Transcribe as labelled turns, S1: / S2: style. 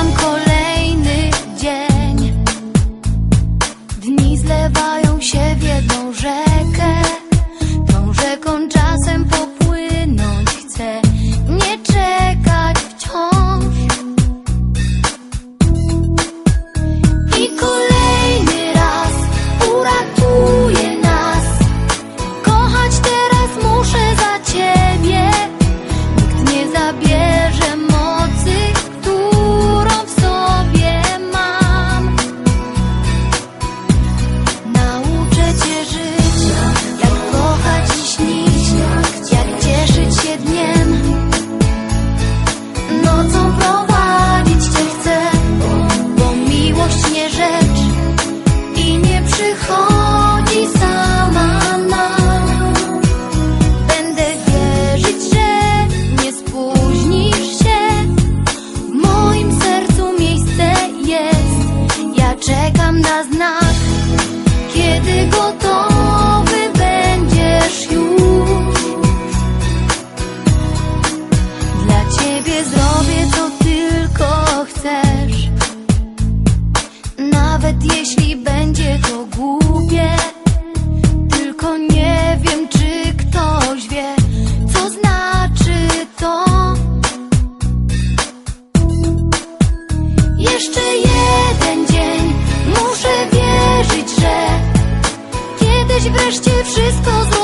S1: I'm cold. kiedy gotowy będziesz już. Dla ciebie zrobię co tylko chcesz, nawet jeśli będzie to głupie. Tylko nie wiem, czy ktoś wie, co znaczy to. Jeszcze Wreszcie wszystko zrobię